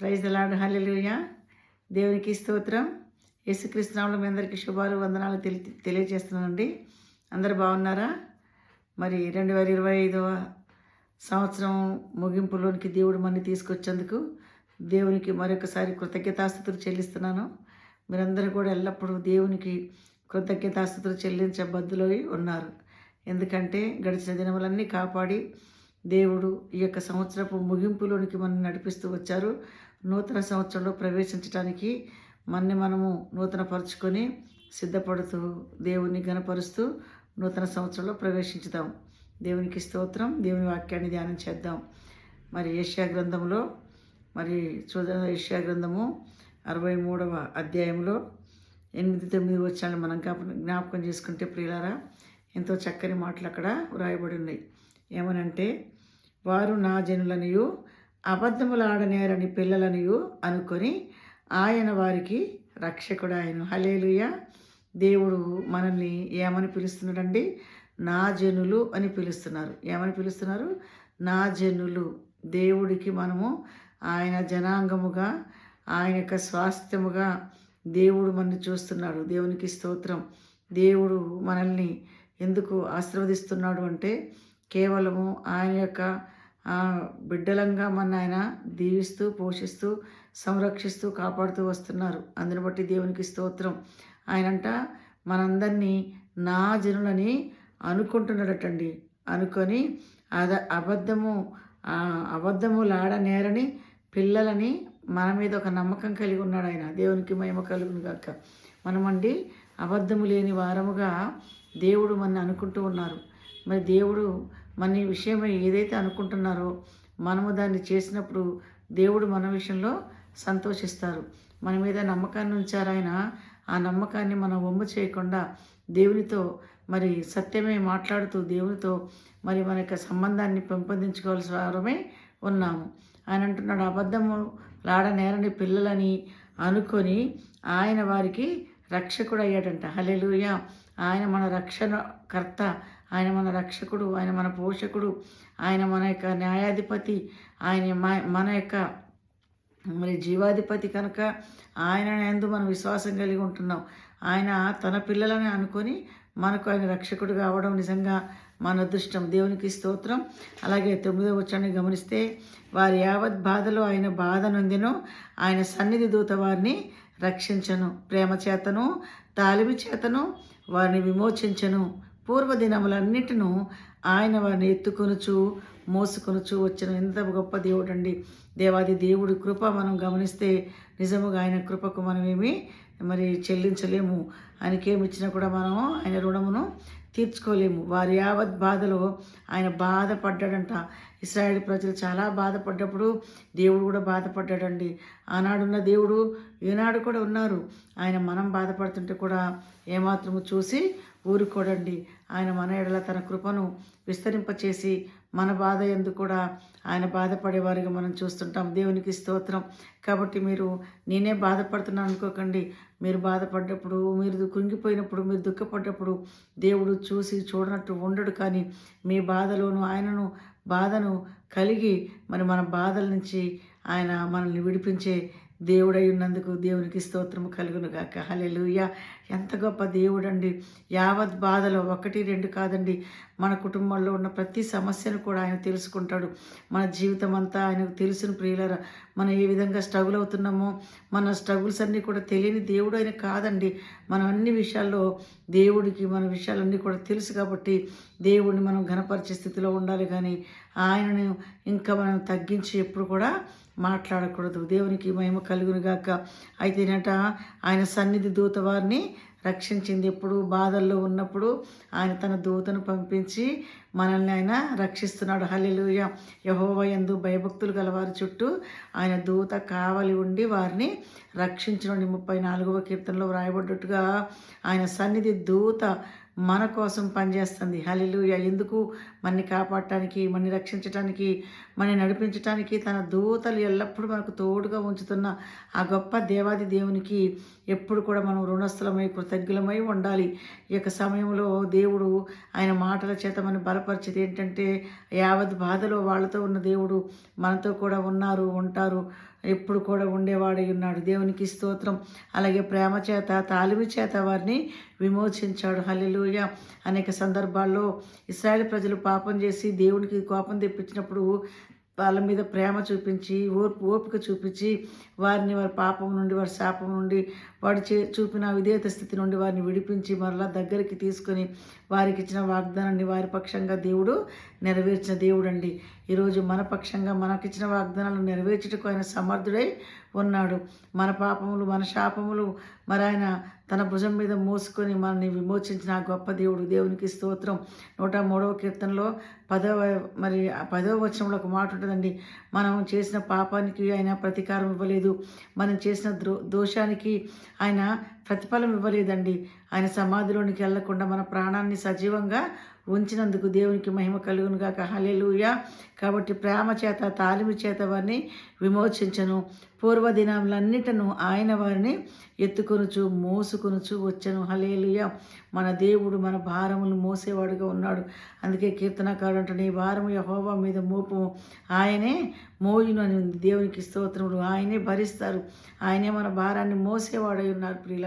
Praise అలాడ్ hallelujah. దేవునికి స్తోత్రం. యేసుక్రీస్తునామలో మీ అందరికీ శుభాలు వందనాలు తెలి తెలియజేస్తున్నానండి. అందరు బాగున్నారా? మరి రెండు వేల ఇరవై ఐదవ సంవత్సరం ముగింపులోనికి దేవుడు మన్ని తీసుకొచ్చేందుకు దేవునికి మరొకసారి కృతజ్ఞతాస్థుతులు చెల్లిస్తున్నాను. మీరందరూ కూడా ఎల్లప్పుడూ దేవునికి కృతజ్ఞతాస్థుతులు చెల్లించబద్దులో ఉన్నారు. ఎందుకంటే గడిచిన దినములన్నీ కాపాడి దేవుడు ఈ యొక్క సంవత్సరపు ముగింపులోనికి మనం నడిపిస్తూ వచ్చారు. నూతన సంవత్సరంలో ప్రవేశించడానికి మనని మనము నూతన పరుచుకొని సిద్ధపడుతూ దేవుణ్ణి గనపరుస్తూ నూతన సంవత్సరంలో ప్రవేశించుదాం. దేవునికి స్తోత్రం దేవుని వాక్యాన్ని ధ్యానం చేద్దాం. మరి ఏషియా గ్రంథంలో మరి చూద్దాం ఏషియా గ్రంథము అరవై మూడవ అధ్యాయంలో ఎనిమిది తొమ్మిది వచ్చాను మనం జ్ఞాపకం జ్ఞాపకం చేసుకుంటే ప్రియులారా ఎంతో చక్కని మాటలు అక్కడ వ్రాయబడి ఉన్నాయి. ఏమనంటే వారు నా జనులనియు అబద్ధములాడనేరని పిల్లలనియు అనుకొని ఆయన వారికి రక్షకుడు ఆయన హలేలుయ దేవుడు మనల్ని ఏమని పిలుస్తున్నాడండి? నా జనులు అని పిలుస్తున్నారు. ఏమని పిలుస్తున్నారు? నా జనులు. దేవుడికి మనము ఆయన జనాంగముగా ఆయన యొక్క స్వాస్థ్యముగా దేవుడు మనల్ని చూస్తున్నాడు. దేవునికి స్తోత్రం. దేవుడు మనల్ని ఎందుకు ఆశీర్వదిస్తున్నాడు అంటే కేవలము ఆయన యొక్క బిడ్డలంగా మన ఆయన దీవిస్తూ పోషిస్తూ సంరక్షిస్తూ కాపాడుతూ వస్తున్నారు. అందుని బట్టి దేవునికి స్తోత్రం. ఆయనంట మనందరినీ నా జనులని అనుకుంటున్నాడటండి. అనుకొని అద అబద్ధము అబద్ధము లాడనేరని పిల్లలని మన మీద ఒక నమ్మకం కలిగి ఉన్నాడు ఆయన. దేవునికి మహిమ కలుగును కాక మనమండి అబద్ధము లేని వారముగా దేవుడు మన అనుకుంటూ ఉన్నారు. మరి దేవుడు మన ఈ విషయమై ఏదైతే అనుకుంటున్నారో మనము దాన్ని చేసినప్పుడు దేవుడు మన విషయంలో సంతోషిస్తారు. మన మీద నమ్మకాన్ని ఉంచారు ఆయన. ఆ నమ్మకాన్ని మనం వమ్ము చేయకుండా దేవునితో మరి సత్యమే మాట్లాడుతూ దేవునితో మరి మన యొక్క సంబంధాన్ని పెంపొందించుకోవాల్సిన వారమే ఉన్నాము. ఆయన అంటున్నాడు అబద్ధము లాడ నేరని పిల్లలని అనుకొని ఆయన వారికి రక్షకుడు అయ్యాడంట హలెలుయా ఆయన మన రక్షణ కర్త ఆయన మన రక్షకుడు ఆయన మన పోషకుడు ఆయన మన యొక్క న్యాయాధిపతి ఆయన మన యొక్క మరి జీవాధిపతి కనుక ఆయన ఎందు మనం విశ్వాసం కలిగి ఉంటున్నాం. ఆయన తన పిల్లలని అనుకొని మనకు ఆయన రక్షకుడు కావడం నిజంగా మన అదృష్టం. దేవునికి స్తోత్రం. అలాగే తొమ్మిదో వచ్చాన్ని గమనిస్తే వారి యావత్ బాధలో ఆయన బాధ నొందినో. ఆయన సన్నిధి దూత వారిని రక్షించను. ప్రేమ చేతను తాలిమి చేతను వారిని విమోచించను. పూర్వదినములన్నిటిను ఆయన వారిని ఎత్తుకొనుచు మోసుకొనుచు వచ్చిన. ఎంత గొప్ప దేవుడు అండి దేవాది దేవుడి కృప మనం గమనిస్తే నిజముగా ఆయన కృపకు మనమేమి మరి చెల్లించలేము. ఆయనకేమి ఇచ్చినా కూడా మనం ఆయన రుణమును తీర్చుకోలేము. వారి యావత్ బాధలో ఆయన బాధపడ్డాడంట. ఇస్రాయేల్ ప్రజలు చాలా బాధపడ్డప్పుడు దేవుడు కూడా బాధపడ్డాడండి. ఆనాడున్న దేవుడు ఈనాడు కూడా ఉన్నారు. ఆయన మనం బాధపడుతుంటే కూడా ఏమాత్రము చూసి ఊరుకోడండి. ఆయన మన ఎడల తన కృపను విస్తరింపచేసి మన బాధ ఎందుకు కూడా ఆయన బాధపడేవారిగా మనం చూస్తుంటాం. దేవునికి స్తోత్రం. కాబట్టి మీరు నేనే బాధపడుతున్నాను అనుకోకండి. మీరు బాధపడ్డప్పుడు మీరు కృంగిపోయినప్పుడు మీరు దుఃఖపడ్డప్పుడు దేవుడు చూసి చూడనట్టు ఉండడు. కానీ మీ బాధలోను ఆయనను బాధను కలిగి మరి మన బాధల నుంచి ఆయన మనల్ని విడిపించే దేవుడై ఉన్నందుకు దేవునికి స్తోత్రము కలుగును గాక హలెలుయ ఎంత గొప్ప దేవుడండి. యావత్ బాధలో ఒకటి రెండు కాదండి. మన కుటుంబంలో ఉన్న ప్రతి సమస్యను కూడా ఆయన తెలుసుకుంటాడు. మన జీవితం అంతా ఆయనకు తెలుసును ప్రియులరా. మనం ఏ విధంగా స్ట్రగుల్ అవుతున్నామో మన స్ట్రగుల్స్ అన్నీ కూడా తెలియని దేవుడు ఆయన కాదండి. మనం అన్ని విషయాల్లో దేవుడికి మన విషయాలన్నీ కూడా తెలుసు కాబట్టి దేవుడిని మనం ఘనపరిచే స్థితిలో ఉండాలి కానీ ఆయనను ఇంకా మనం తగ్గించి ఎప్పుడు కూడా మాట్లాడకూడదు. దేవునికి మహిమ కలుగునుగాక అయితేనట ఆయన సన్నిధి దూత వారిని రక్షించింది. ఎప్పుడు బాధల్లో ఉన్నప్పుడు ఆయన తన దూతను పంపించి మనల్ని ఆయన రక్షిస్తున్నాడు. హలిలుయ యహోవ ఎందు భయభక్తులు గలవారి చుట్టూ ఆయన దూత కావలి ఉండి వారిని రక్షించడం ముప్పై నాలుగవ కీర్తనలో వ్రాయబడ్డట్టుగా ఆయన సన్నిధి దూత మన కోసం పనిచేస్తుంది. హలిలుయ ఎందుకు మనని కాపాడటానికి మనని రక్షించటానికి మనని నడిపించటానికి తన దూతలు ఎల్లప్పుడూ మనకు తోడుగా ఉంచుతున్న ఆ గొప్ప దేవాది దేవునికి ఎప్పుడు కూడా మనం రుణస్థలమై కృతజ్ఞులమై ఉండాలి. ఈ యొక్క సమయంలో దేవుడు ఆయన మాటల చేత మనం బలపరిచేది ఏంటంటే యావత్ బాధలో వాళ్ళతో ఉన్న దేవుడు మనతో కూడా ఉన్నారు ఉంటారు. ఎప్పుడు కూడా ఉండేవాడై ఉన్నాడు. దేవునికి స్తోత్రం. అలాగే ప్రేమ చేత తాలిమి చేత వారిని విమోచించాడు. హల్లెలూయ. అనేక సందర్భాల్లో ఇస్రాయేల్ ప్రజలు పాపం చేసి దేవునికి కోపం తెప్పించినప్పుడు వాళ్ళ మీద ప్రేమ చూపించి ఓర్పు ఓపిక చూపించి వారిని వారి పాపం నుండి వారి శాపం నుండి వాడు చే చూపిన విధేయత స్థితి నుండి వారిని విడిపించి మరలా దగ్గరికి తీసుకొని వారికి ఇచ్చిన వాగ్దానాన్ని వారి పక్షంగా దేవుడు నెరవేర్చిన దేవుడు అండి ఈరోజు మన పక్షంగా మనకిచ్చిన వాగ్దానాలు నెరవేర్చుటకు ఆయన సమర్థుడై ఉన్నాడు. మన పాపములు మన శాపములు మరి ఆయన తన భుజం మీద మోసుకొని మనల్ని విమోచించిన గొప్ప దేవుడు దేవునికి స్తోత్రం. నూట మూడవ కీర్తనలో పదవ మరి పదవ వచనంలో ఒక మాట ఉంటుందండి. మనం చేసిన పాపానికి ఆయన ప్రతీకారం ఇవ్వలేదు. మనం చేసిన ద్రో దోషానికి ఆయన ప్రతిఫలం ఇవ్వలేదండి. ఆయన సమాధిలోనికి వెళ్ళకుండా మన ప్రాణాన్ని సజీవంగా ఉంచినందుకు దేవునికి మహిమ కలుగును గాక. కాబట్టి ప్రేమ చేత తాలిమి చేత వారిని విమోచించను. పూర్వదినములన్నిటను ఆయన వారిని ఎత్తుకొనుచు మోసుకొనుచు వచ్చను. హలేలుయ మన దేవుడు మన భారములు మోసేవాడుగా ఉన్నాడు. అందుకే కీర్తనకారుడు అంటే నీ భారము యహోవా మీద మోపు ఆయనే మోయును అని ఉంది. దేవునికి స్తోత్రములు. ఆయనే భరిస్తారు. ఆయనే మన భారాన్ని మోసేవాడై ఉన్నారు ప్రియుల